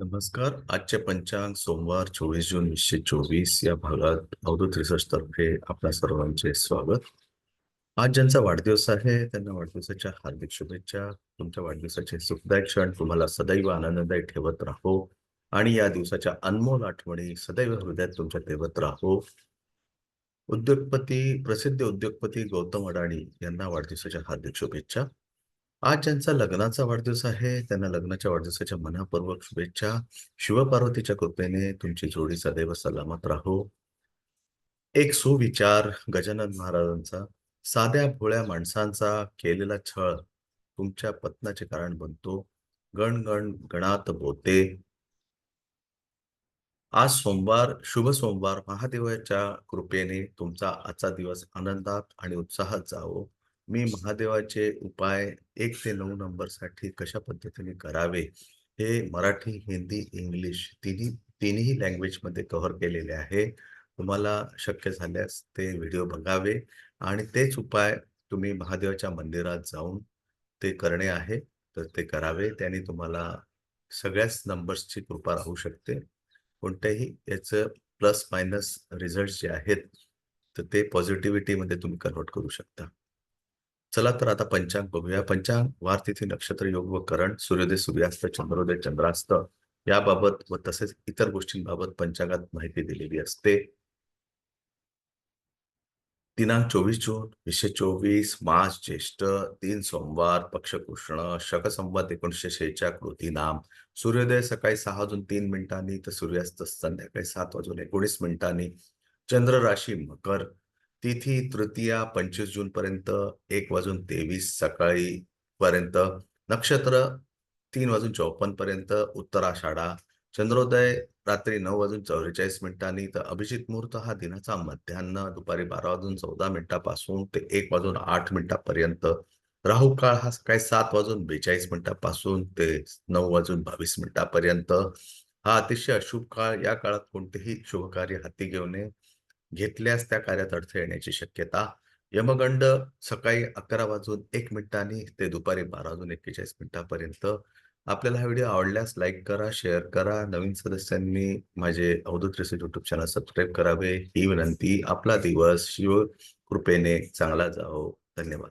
नमस्कार. आजचे पंचांग सोमवार चोवीस जून वीसशे चोवीस या भागात अवधूत रिसर्च तर्फे आपल्या सर्वांचे स्वागत. आज ज्यांचा वाढदिवस आहे त्यांना वाढदिवसाच्या हार्दिक शुभेच्छा. तुमच्या वाढदिवसाचे सुखदायक क्षण तुम्हाला सदैव आनंददायी ठेवत राहो. आणि या दिवसाच्या अनमोल आठवणी सदैव हृदयात तुमच्या ठेवत राहो. उद्योगपती प्रसिद्ध उद्योगपती गौतम अडाणी यांना वाढदिवसाच्या हार्दिक शुभेच्छा. आज ज्यांचा लग्नाचा वाढदिवस आहे त्यांना लग्नाच्या वाढदिवसाच्या मनापूर्वक शुभेच्छा. शिवपार्वतीच्या कृपेने तुमची जोडी सदैव सलामत राहो. एक सुविचार गजानन महाराजांचा साध्या भोळ्या माणसांचा केलेला छळ तुमच्या पत्नाचे कारण बनतो. गण गण गणात बोते आज सोमवार शुभ सोमवार. महादेवाच्या कृपेने तुमचा आजचा दिवस आनंदात आणि उत्साहात जावो. मी महादेवाचे उपाय एक ते नऊ नंबरसाठी कशा पद्धतीने करावे हे मराठी हिंदी इंग्लिश तिन्ही तिन्ही लँग्वेजमध्ये कव्हर केलेले आहे. तुम्हाला शक्य झाल्यास ते व्हिडिओ बघावे आणि तेच उपाय तुम्ही महादेवाच्या मंदिरात जाऊन ते करणे आहे तर ते करावे. त्याने तुम्हाला सगळ्याच नंबर्सची कृपा राहू शकते. कोणत्याही याचं प्लस मायनस रिझल्ट जे आहेत तर ते पॉझिटिव्हिटीमध्ये तुम्ही कन्वर्ट करू शकता. चला तर आता पंचांग बघूया. पंचांग वार तिथी नक्षत्र योग व करण सूर्योदय सूर्यास्त चंद्रोदय चंद्रास्त याबाबत व तसेच इतर गोष्टींबाबत पंचांगात माहिती दिलेली असते. दिनांक चोवीस जून वीसशे चोवीस मार्च ज्येष्ठ तीन सोमवार पक्ष कृष्ण शक संवाद एकोणीसशे शेहेचाळ कृती नाम. सूर्योदय सकाळी सहा वाजून तीन मिनिटांनी तर सूर्यास्त संध्याकाळी सात वाजून एकोणीस मिनिटांनी. चंद्र राशी मकर तिथी तृतीया पंचवीस जून पर्यंत एक वाजून तेवीस सकाळी पर्यंत नक्षत्र तीन वाजून चौपन्न पर्यंत उत्तराषाढा चंद्रोदय रात्री नऊ वाजून चौवेचाळीस मिनिटांनी तर अभिजित मुहूर्त हा दिनाचा मध्यान्न दुपारी बारा वाजून चौदा मिनिटापासून ते एक वाजून आठ मिनिटापर्यंत. राहू काळ हा सकाळी सात वाजून बेचाळीस मिनिटापासून ते नऊ वाजून बावीस मिनिटापर्यंत. हा अतिशय अशुभ काळ या काळात कोणतेही शुभ कार्य हाती घेऊ नये. घेतल्यास त्या कार्यात अडथळे येण्याची शक्यता. यमगंड सकाळी अकरा वाजून एक मिनिटांनी ते दुपारी बारा वाजून एक्केचाळीस मिनिटापर्यंत. आपल्याला हा व्हिडिओ आवडल्यास लाईक करा शेअर करा. नवीन सदस्यांनी माझे Avdhoot research YouTube channel subscribe करावे. ही विनंती. आपला दिवस. शिव कृपेने चांगला जावो. धन्यवाद.